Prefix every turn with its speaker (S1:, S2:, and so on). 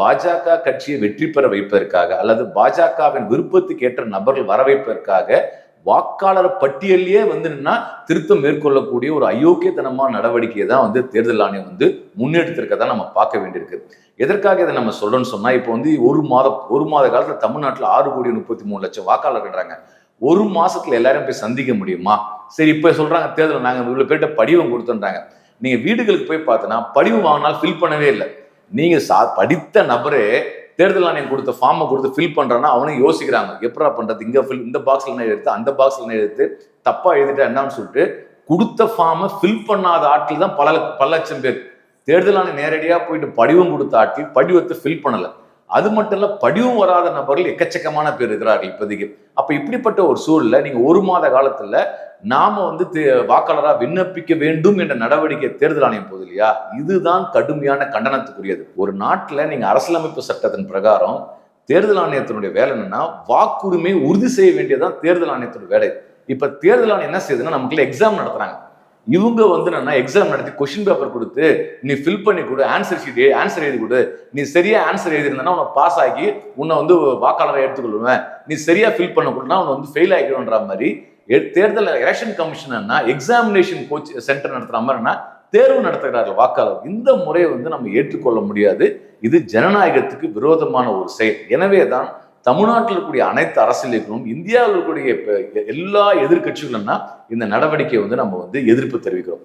S1: பாஜக கட்சியை வெற்றி பெற வைப்பதற்காக அல்லது பாஜகவின் விருப்பத்துக்கு ஏற்ற நபர்கள் வர வைப்பதற்காக வாக்காளர் பட்டியலையே வந்து திருத்தம் மேற்கொள்ளக்கூடிய ஒரு அயோக்கியத்தனமான நடவடிக்கையை தான் வந்து தேர்தல் ஆணையம் வந்து முன்னெடுத்திருக்கதான் நம்ம பார்க்க வேண்டியிருக்கு. எதற்காக இதை நம்ம சொல்றோம்னு சொன்னா இப்போ வந்து ஒரு மாதம் ஒரு மாத காலத்துல தமிழ்நாட்டில் ஆறு கோடி முப்பத்தி மூணு லட்சம் வாக்காளர்ன்றாங்க ஒரு மாசத்துல எல்லாரும் போய் சந்திக்க முடியுமா? சரி இப்ப சொல்றாங்க தேர்தல் நாங்க இவ்வளவு பேர்கிட்ட படிவம் கொடுத்துன்றாங்க. நீங்க வீடுகளுக்கு போய் பார்த்தோன்னா படிவம் வாங்கினால் ஃபில் பண்ணவே இல்லை. நீங்கள் சா படித்த நபரே தேர்தல் ஆணையம் கொடுத்த ஃபார்மை கொடுத்து ஃபில் பண்றான்னா அவனும் யோசிக்கிறாங்க. எப்படா பண்ணுறது இங்கே ஃபில் இந்த பாக்ஸில் நான் எடுத்து அந்த பாக்ஸில் நான் எடுத்து தப்பாக எழுதிட்டா என்னன்னு சொல்லிட்டு கொடுத்த ஃபார்மை ஃபில் பண்ணாத ஆட்கள் தான் பல பல லட்சம் பேர். தேர்தல் ஆணையம் நேரடியாக போயிட்டு படிவம் கொடுத்த ஆட்கள் படிவத்தை ஃபில் பண்ணலை. அது மட்டும் இல்லை படிவும் வராத நபர்கள் எக்கச்சக்கமான பேர் இருக்கிறார்கள் இப்போதைக்கு. அப்போ இப்படிப்பட்ட ஒரு சூழலில் நீங்கள் ஒரு மாத காலத்தில் நாம வந்து தே- வாக்காளரா விண்ணப்பிக்க வேண்டும் என்ற நடவடிக்கை தேர்தல் ஆணையம் போகுது இல்லையா? இதுதான் கடுமையான கண்டனத்துக்குரியது. ஒரு நாட்டில் நீங்க அரசியலமைப்பு சட்டத்தின் பிரகாரம் தேர்தல் ஆணையத்தினுடைய வேலை என்னன்னா வாக்குரிமை உறுதி செய்ய வேண்டியதுதான் தேர்தல் ஆணையத்தினுடைய வேலை. இப்ப தேர்தல் ஆணையம் என்ன செய்யுதுன்னா நமக்குள்ள எக்ஸாம் நடத்துறாங்க. இவங்க வந்து என்னன்னா எக்ஸாம் நடத்தி கொஸ்டின் பேப்பர் கொடுத்து நீ ஃபில் பண்ணி கொடு ஆன்சர் ஷீட் ஆன்சர் எழுதி கொடு. நீ சரியா ஆன்சர் எழுதிருந்தனா உன்னை பாஸ் ஆகி உன்னை வந்து வாக்காளரை எடுத்துக்கொள்வேன். நீ சரியா ஃபில் பண்ண கொடுனா உன்னை வந்து ஃபெயில் ஆகிடும்ன்ற மாதிரி தேர்தல் எலெக்ஷன் கமிஷனர்னா எக்ஸாமினேஷன் கோச் சென்டர் நடத்துகிற மாதிரினா தேர்வு நடத்துகிறார்கள் வாக்காளர். இந்த முறையை வந்து நம்ம ஏற்றுக்கொள்ள முடியாது. இது ஜனநாயகத்துக்கு விரோதமான ஒரு செயல். எனவே தான் தமிழ்நாட்டில் இருக்கக்கூடிய அனைத்து அரசியல் இயக்கங்களும் இந்தியாவில் இருக்கக்கூடிய எல்லா எதிர்கட்சிகளும்னா இந்த நடவடிக்கையை வந்து நம்ம வந்து எதிர்ப்பு தெரிவிக்கிறோம்.